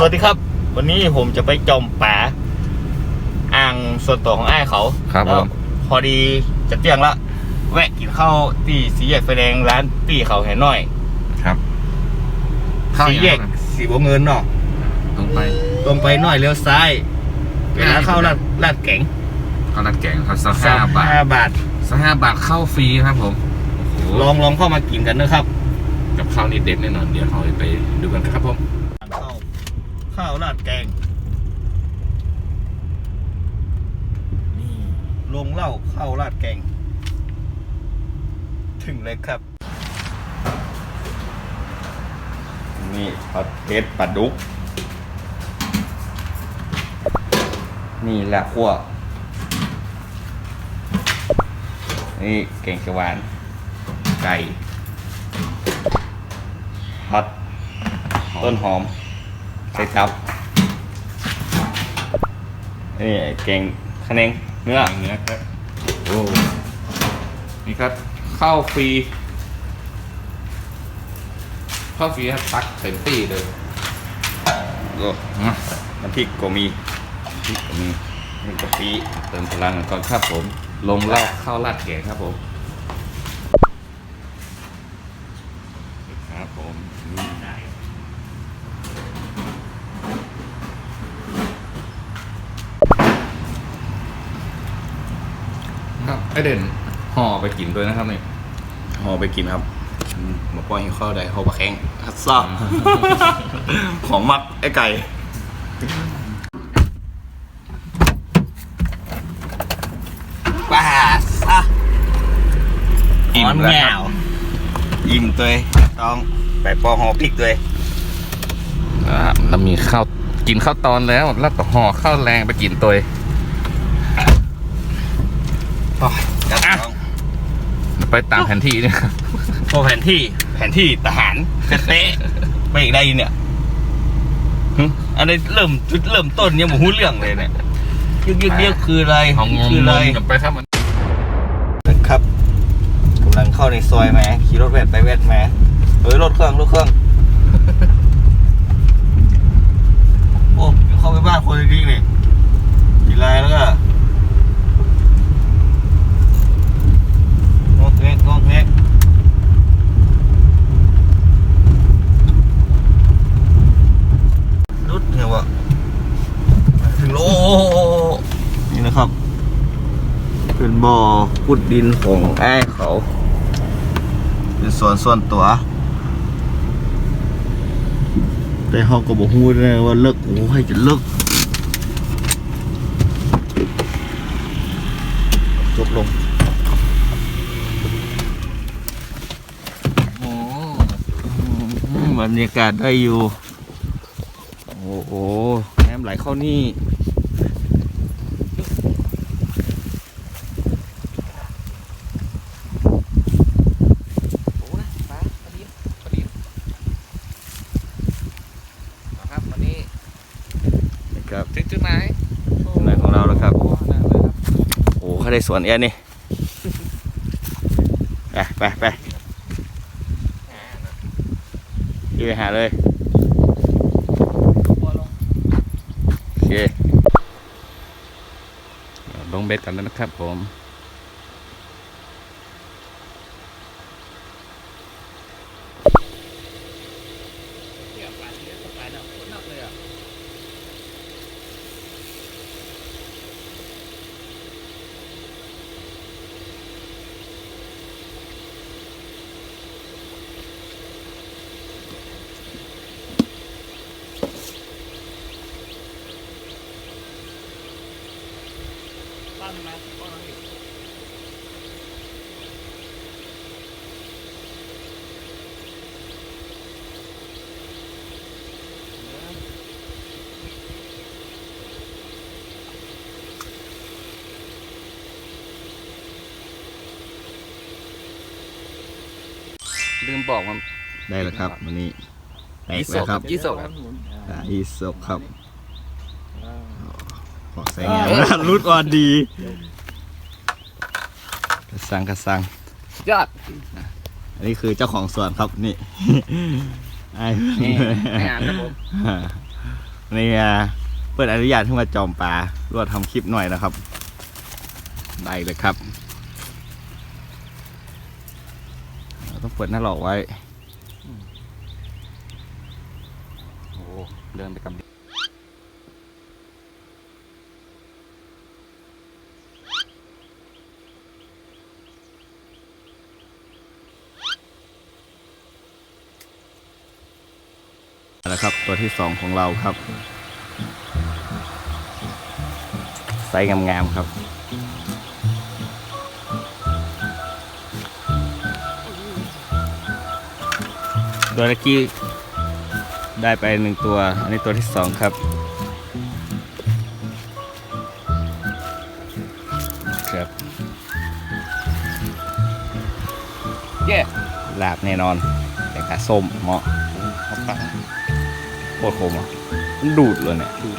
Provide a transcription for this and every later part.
สวัสดีครับ วันนี้ผมจะไปจอมป่าอ่างส่วนตัวของอ้ายเขาครับแล้วผม พอดีจะเที่ยงละแวะกินข้าวที่สีแยกไฟแดงร้านตีเขาแห่น้อยครับเข้าสีอย่างแยกนั้นสีบัวเงินเนาะตรงไปตรงไปหน่อยเลี้ยวซ้ายเป็นร้านข้าวราดราดแกงข้าวราดแกงครับสักห้าบาทห้าบาท สักห้าบาทเข้าฟรีครับผมโอ้โหลองลองเข้ามากินกันนะครับ กับข้าวนี่เด็ดแน่นอนเดี๋ยวเราไปดูกันครับผมข้าว ข้าวราดแกง นี่ลงเหล้าข้าวราดแกง ถึงเลยครับ นี่ผัดเผ็ดปลาดุก นี่แหละขั้วนี่แกงเขียวหวาน ไก่ผัดต้นหอม ใส่ตับนี่แกงคะแนงเนื้อเนื้อครับโอ้นี่ครับข้าวฟรีข้าวฟรีครับตักเต็มที่เลยโอ้น้ำพริกก็มีพริกก็มีนี่กะปิเติมพลังกันก่อนครับผม ลงเหล้าข้าวราดแกงครับผมครับผมนี่ครับไอ เด่นห่อไปกินด้วยนะครับเนี่ยห่อไปกินครับมาป้อนให้ข้าวได้ข้าวปลาแข้งฮัดซ่าของมักไอ้ไก่ปลาซะอิ่มแล้วครับอิ่มตัวต้องไปปอกห่อพริกตัวอ่าเรามีข้าวกินข้าวตอนแล้วแล้วก็ห่อข้าวแรงไปกินตัว จัดต้องไปตามแผนที่เนี่ยครับพอแผนที่แผนที่ทหารเป๊ะๆไปอีกได้เนี่ยหึอันนี้เริ่มจุดเริ่มต้นยังบ่ฮู้เรื่องเลยเนี่ยยึกยึกยึกคืออะไรของงคืออะไรงกันไปครับมันครับกำลังเข้าในซอยมาขี่รถแวดไปแวดมาเฮ้ยรถเครื่องรถเครื่อง โอ้เดี๋ยวเข้าไปบ้านคนจริงๆนี่กี่ลายแล้วก็งอกเงกงอกเงกรุดเนี่ยวะถึงโลนี่นะครับ เป็นบ่อ ขุดดินของไอ้เขา เป็นส่วนส่วนตัว แต่เขาก็บอกฮู้เลยว่าเลิกโอ้ให้จะเลิกจบลงโอ้บรรยากาศได้อยู่ โอ้โห น้ำไหลเข้านี่ โหนะปลาปลาดินปลาดินครับวันนี้ นะครับ ถึงจุดไหน จุดไหนของเราแล้วครับ โอ้นั่นเลยครับ โอ้เขาได้ สวนเอ็นนี่ไปไปไปยืนหาเลยโอเคลงเบ็ดกันแล้วนะครับผมานนะลืมบอกว่าได้แล้วครับ วันนี้แตกแล้วครับยี่สกครับอ่าอีสกครับ ขอใส่งานนะ รุดอ่อนดีกระสังกระสังยอดอันนี้คือเจ้าของสวนครับนี่ไอ้นี่ให้อ่านครับผมอ่านี่อะเปิดอนุญาตให้มาจอมปลารวดทำคลิปหน่อยนะครับ ได้เลยครับเราต้องเปิดหน้าหลอกไว้โอ้เดินไปกับ แล้วครับ ตัวที่สองของเราครับ ไซส์งามๆครับ ตัวตะกี้ได้ไปหนึ่งตัว อันนี้ตัวที่สองครับครับเย่ลาบแน่นอนแต่ขาส้มเหมาะเขาปัง โคตรคมอะมันดูดเลยเนี่ยดูด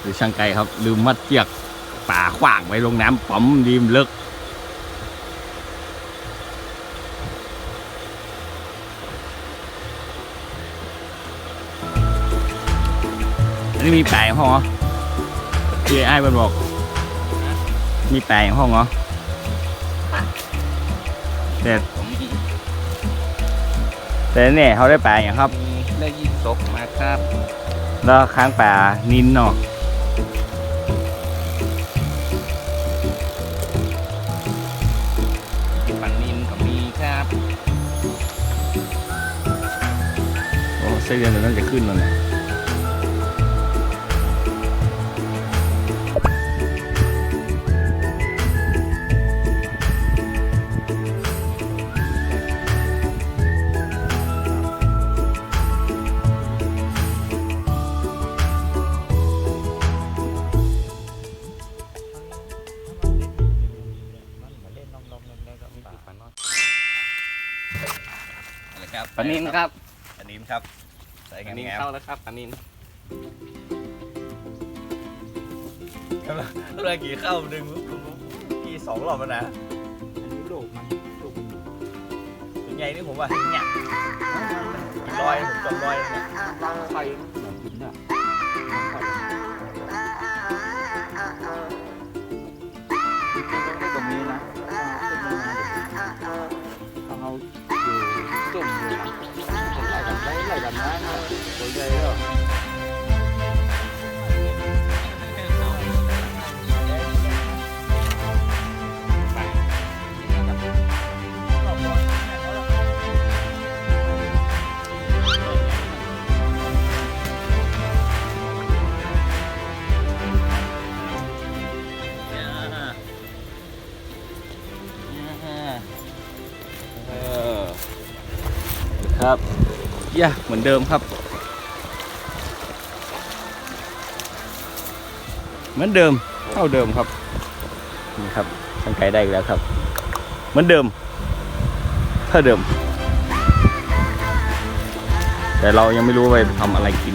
หรือช่างไก่ครับ ลืมมัดเจียกป่าขว้างไว้ลงน้ำปั๊มดีมเลิกอันนี้มีแปลงห้องเหรอที่ไอ้ายมันบอก มีแปลงห้องเหรอแต่ผมมีแต่เนี่ยเขาได้แปลงอย่างครับมีได้ยินศพมาครับ แล้วค้างป่านินเนาะ ไส้เดือนมันน่าจะขึ้นแล้วเนี่ย ใส่ปงาลานินมเข้าแล้วครับปลานินๆกำลังกำลังกี่เข้าดึงกี่สองรอบแล้วนะอันนี้ลูกมันลูกมันเป็นไงนี่ผมว่าเนี่ยลอยผมจบลอยเนี่ยไข่แบบกินเนี่ ไปไล่กั ยะเหมือนเดิมครับ เหมือนเดิมเท่าเดิมครับนี่ครับช่างไก่ได้อีกแล้วครับ เหมือนเดิมเท่าเดิม แต่เรายังไม่รู้ว่าไปทำอะไรกิน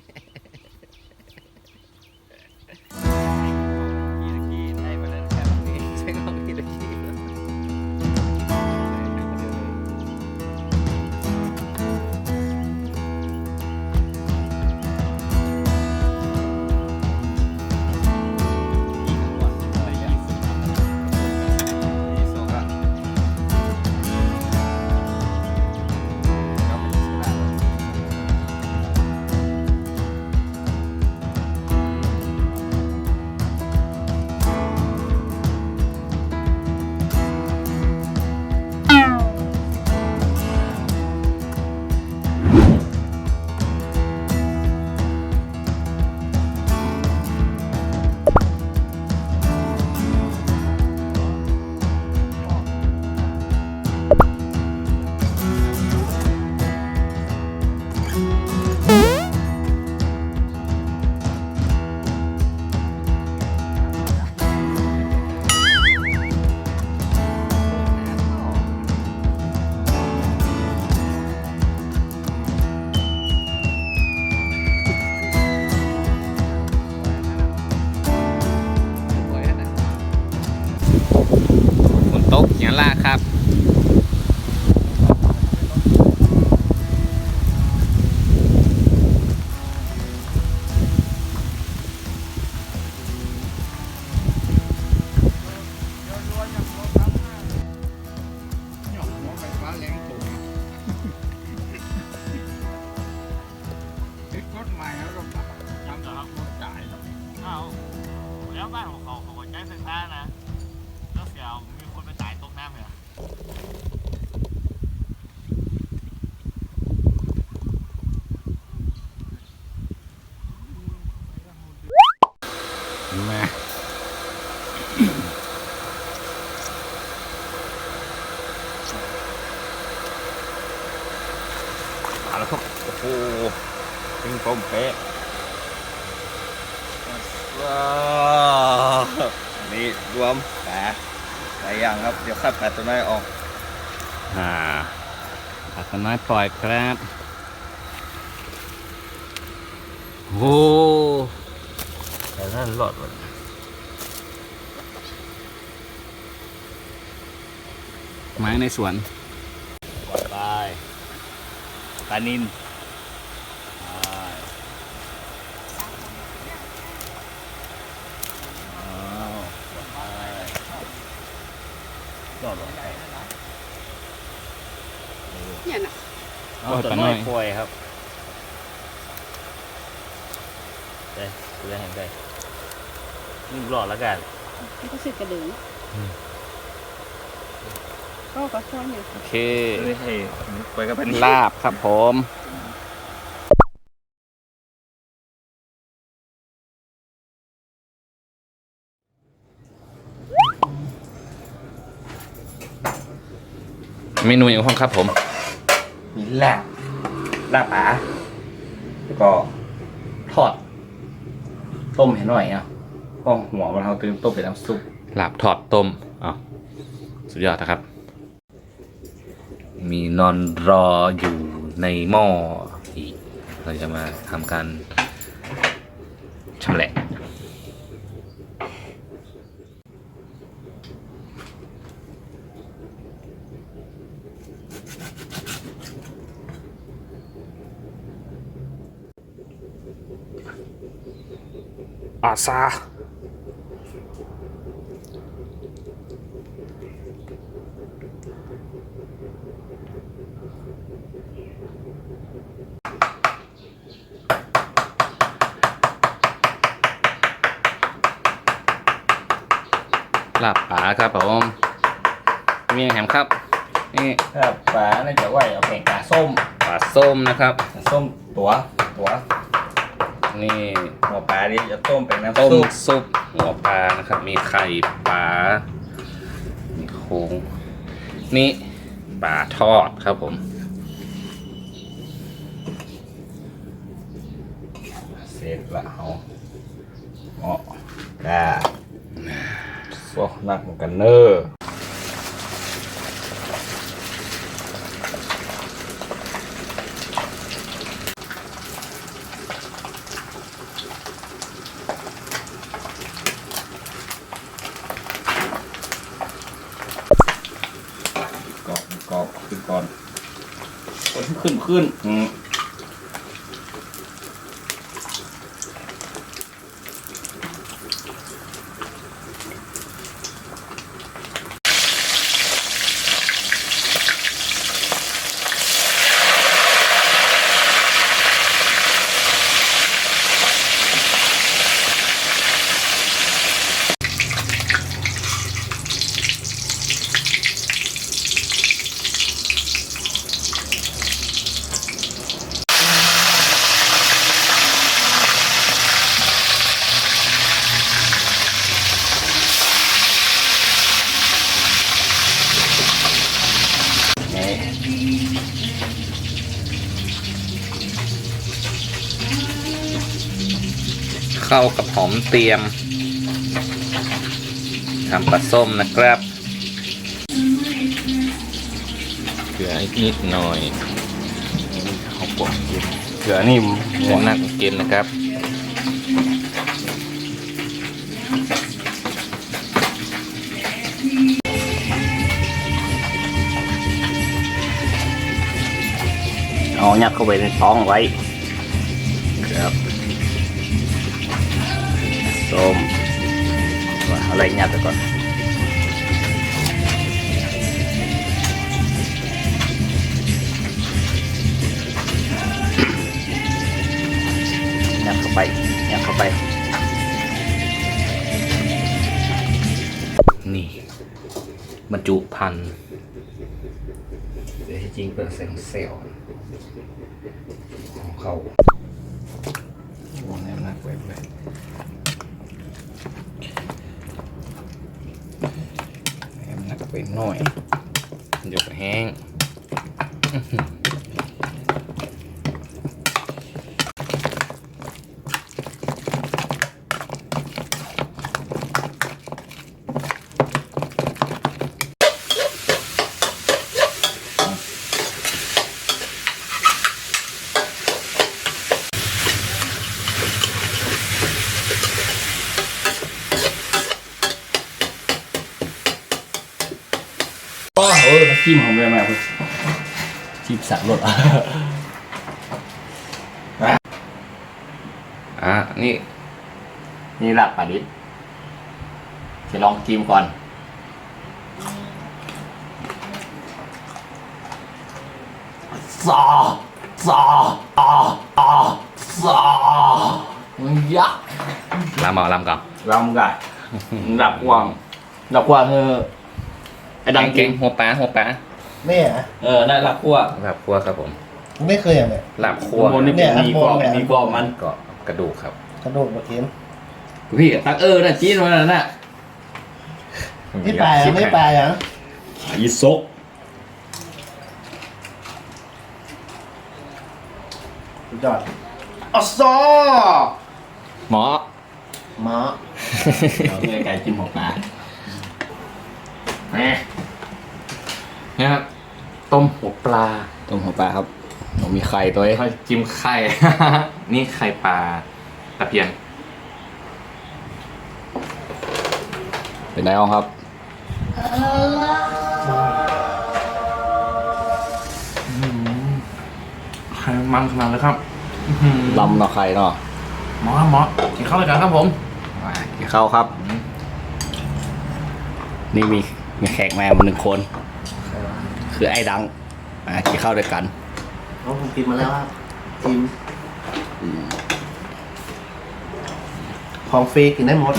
หย ถึงต้มเป๊ะว้าวนี่รวมแปะหลายอย่างครับ เดี๋ยวคัดแปะตัวน้อยออก อ่าอัตน้อยปล่อยครับโอ้แต่นั่นหลอดมันไม้ในสวนปล่อยไปปลานินไปอ้าวปล่อยไป หลอดหลอดไปเนี่ยน่ะเอาตัวน้อยปล่อยครับเด้ดูได้เห็นได้นี่หลอดแล้วกันมันก็สึกกระดึงก็ก็ซ่อนอยู่โอเค ไม่ให้ไปกับเป็นลาบครับผม มนูอย่างห้องครับผม มีลาบลาบปลาแล้วก็ทอด ต้มให้หน่อยอะก็หัวมันเอาตื่นต้มเป็นน้ำซุปลาบทอดต้มอ๋อสุดยอดนะครับ มีนอนรออยู่ในหม้ออีก เราจะมาทำการชำแหละ อาซาลาบป๋าครับผมมีแหมครับ นี่ครับปลาน่าจะไหวเอาเป็นปลาส้มปลาส้มนะครับปลาส้มตัวตัว นี่หัวปลานี่จะต้มเป็นน้ำต้มซุปซุปหัวปลานะครับ มีไข่ปลา มีโครงนี่ปลาทอดครับผม เสร็จละเอาเหมาะกาโซ่นักเหมือนกันเนอะ ขึ้นอืม เข้ากับหอมเตรียมทำปลาส้มนะครับเกลืออีกนิดหน่อยเขาปวดกินเกลือนี่เนื้อนักกินนะครับเอายัดเข้าไปในท้องไว้ ส้มอะไรยัดไปก่อนยัดเข้าไปยัดเข้าไป นี่บรรจุพันธุ์แต่ที่จริงเป็นเซลล์เซลของเขาวางแนวหนักไว้ไว้ แอมหนัก ไปหน่อย เดี๋ยวแห้ง โอ้เออน้ำจิ้มของแม่แม่เพิ่นจิ้ม สับรสอะอะนี่นี่หลับปลาดิบจะลองจิ้มก่อนซาซาอาอาซามันยักษ์ลำเอาลำก่อนลำกันหลับกว่างหลับกว่างเออไอ้ดังเก่งหัวปลาหัวป ลาแม่อะเออนั่นหลับกว่างลาบคั่วครับผมไม่เคยอะแม่ลาบคั่วข้างบนนี่เป็นมีกรอบมีกรอบมันก็กระดูกครับกระโดดมาเกมพี่ตักเออน่ะจีนมันน่ะน่ะไม่ไปอะไม่ไปอะอีซกสุดยอดออซอหมอ หมาเอาเนื้อไก่จิ้มหัวปลาเนี่ยครับ ต้มหัวปลา ต้มหัวปลาครับผมมีไข่ตัวเองค่อยจิ้มไข่ นี่ไข่ปลาตะเพียน เป็นไงบ้างครับ ไข่มันขนาดเลยครับลำเนาะไข่เนาะหมอหมอกินข้าวเลยกันครับผมมากินข้าวครับ นี่มีมีแขกมาหนึ่งคน คือไอ้ดังมากินข้าวด้วยกันเพราะผมกินมาแล้วครับกินของฟรีกินได้หมด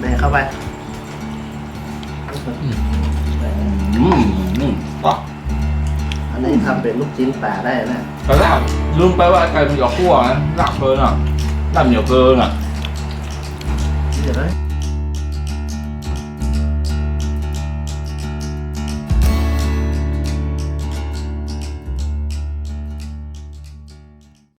แม่เข้าไปอืมอืมป๊อกอันนี้ทำเป็นลูกชิ้นปลาได้นะแต่ลาบลืมไปว่าไก่มันหยอกคั่วนะลาบเกินอะลาบเหนียวเกินอะเดี๋ยวนะ